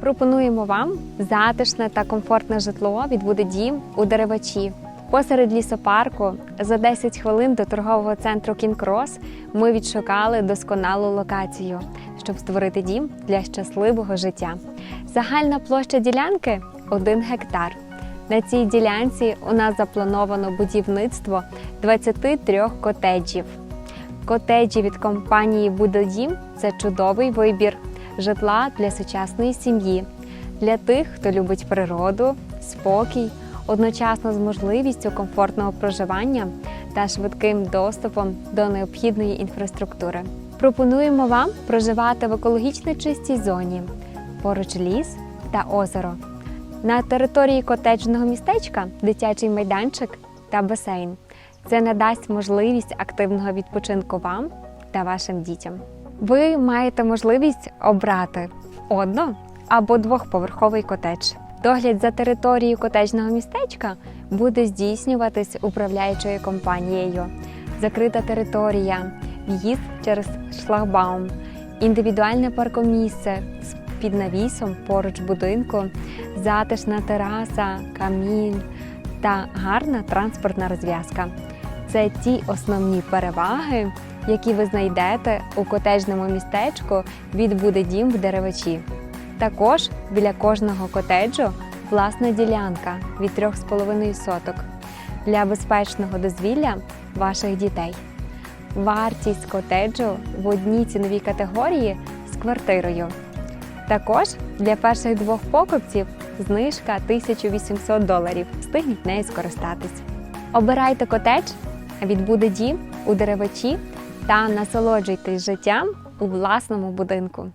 Пропонуємо вам затишне та комфортне житло від «Буде дім у деревачі. Посеред лісопарку за 10 хвилин до торгового центру Кінкрос ми відшукали досконалу локацію, щоб створити дім для щасливого життя. Загальна площа ділянки 1 гектар. На цій ділянці у нас заплановано будівництво 23 котеджів. Котеджі від компанії Будодім це чудовий вибір житла для сучасної сім'ї, для тих, хто любить природу, спокій, одночасно з можливістю комфортного проживання та швидким доступом до необхідної інфраструктури. Пропонуємо вам проживати в екологічно чистій зоні, поруч ліс та озеро. На території котеджного містечка дитячий майданчик та басейн. Це надасть можливість активного відпочинку вам та вашим дітям. Ви маєте можливість обрати одно або двохповерховий котедж. Догляд за територією котеджного містечка буде здійснюватись управляючою компанією. Закрита територія, в'їзд через шлагбаум, індивідуальне паркомісце з під навісом поруч будинку, затишна тераса, камін та гарна транспортна розв'язка. Це ті основні переваги, які ви знайдете у котеджному містечку від буде дім в деревачі. Також біля кожного котеджу власна ділянка від 3,5 соток для безпечного дозвілля ваших дітей. Вартість котеджу в одній ціновій категорії з квартирою. Також для перших двох покупців знижка 1800 доларів. Встигніть нею скористатись. Обирайте котедж від буде дім у деревачі та насолоджуйтесь життям у власному будинку.